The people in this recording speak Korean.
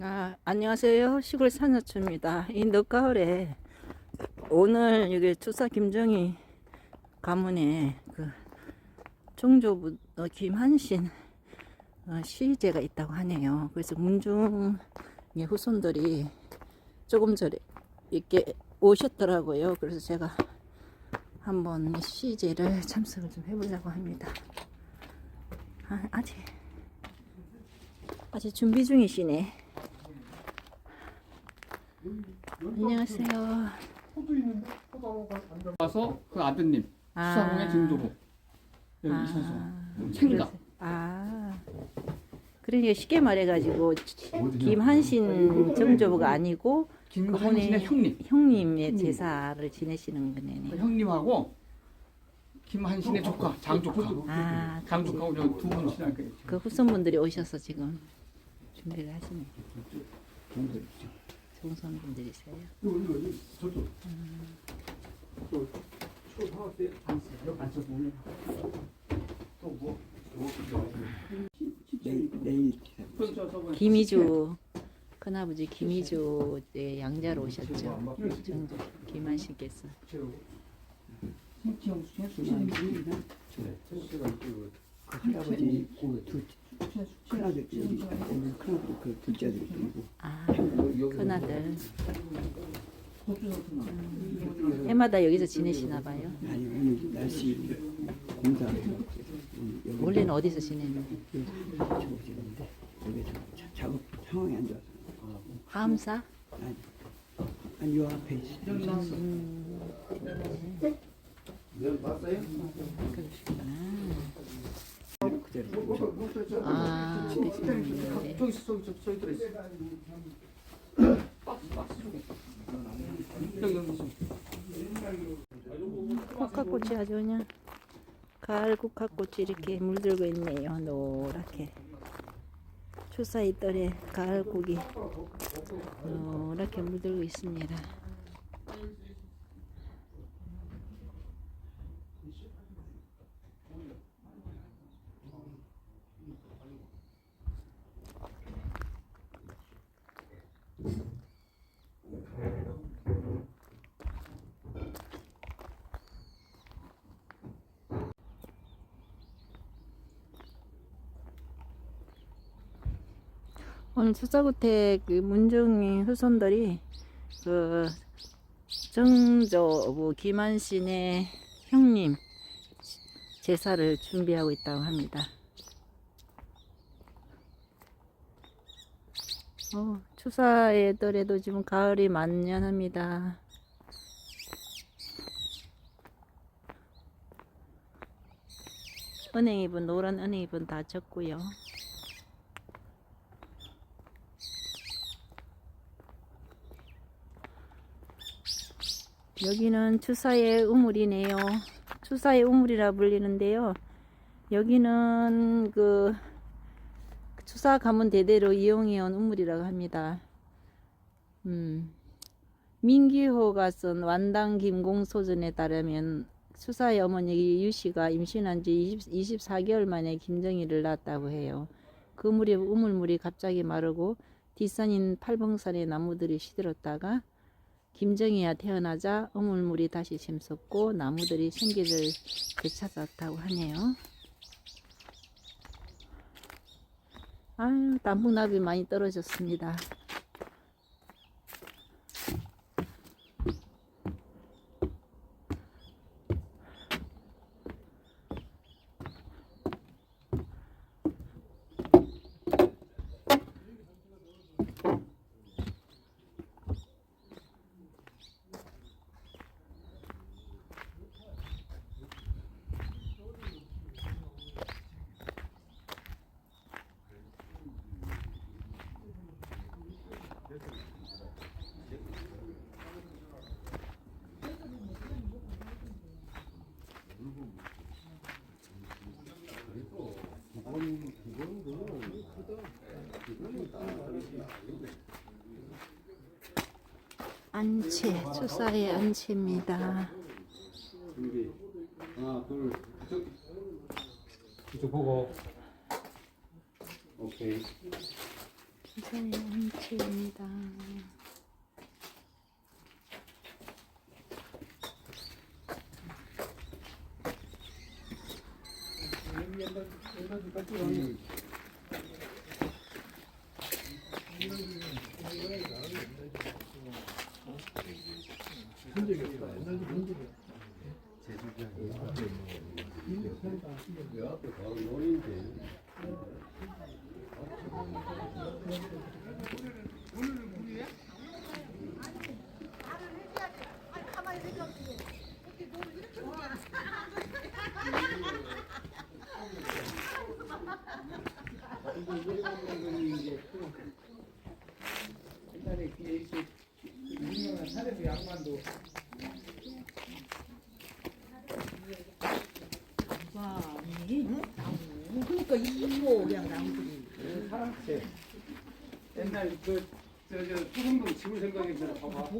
아, 안녕하세요. 시골 산여초입니다. 이 늦가을에 오늘 여기 추사 김정희 가문에 그 종조부 어, 김한신 어, 시제가 있다고 하네요. 그래서 문중의 후손들이 조금 전에 이렇게 오셨더라고요. 그래서 제가 한번 이 시제를 참석을 좀 해보려고 합니다. 아, 아직 아직 준비 중이시네. 안녕하세요. 와서 그 아드님 아. 수사공의 증조부 여기 아. 이천수 챙기다 아, 그러니까 쉽게 말해가지고 김한신 정조부가 아니고 김한신의 형님 형님의 제사를 지내시는 그 거네요. 형님하고 김한신의 조카 장조카 아, 장조카고 저두 분 신랑 그그 후손분들이 오셔서 지금 준비를 하시네. 종선분들이세요. 김희주 큰아버지 김희주 때 양자로 오셨죠. 정조 김한신께서. 할아버지 두 큰아들 여기 큰아들 그 둘째 아들이 또 있고 아, 큰아들. 해마다 여기서 지내시나 봐요. 아니 오늘 날씨 공사 여기 원래는 어디서 지내는데? 여기 자- 작업 상황이 안 좋아서 화암사? 아니 아니 요 앞에 있어 그 대로 오셔 아, 그러시는데. 저기 있어 저기 있어 저기 들어 있어 박스 박스 속에 여기 여기 있어 국화꽃이 아주 그냥 가을 국화꽃이 이렇게 물들고 있네요. 노랗게. 추사의 떨에 가을 국이 노랗게 물들고 있습니다. 오늘 추사구택 그 문중의 후손들이 그 정조부 김한신의 형님 제사를 준비하고 있다고 합니다. 어, 추사의 뜰에도 지금 가을이 만연합니다. 은행 잎은 노란 은행 잎은 다 졌고요. 여기는 추사의 우물이네요. 추사의 우물이라 불리는데요. 여기는 그 추사 가문 대대로 이용해온 우물이라고 합니다. 음, 민기호가 쓴 완당 김공소전에 따르면 추사의 어머니 유씨가 임신한 지 20, 24개월 만에 김정희를 낳았다고 해요. 그 무렵 우물물이 갑자기 마르고 뒷산인 팔봉산의 나무들이 시들었다가 김정희가 태어나자 어물물이 다시 샘솟고 나무들이 생기를 되찾았다고 하네요. 아유, 단풍나비 많이 떨어졌습니다. 안채, 추사의 안채입니다. 준비. 하나 둘 이쪽 이쪽 보고. 오케이. 이제 양치입니다. 그 앞에 논인데. 옛날에 그 이렇게 유명한 사례비 양반도 와, 언니? 나무. 그러니까 이거 그냥 나무들이. 사람한테 옛날 그 저저 수금동 집을 생각해보면 봐봐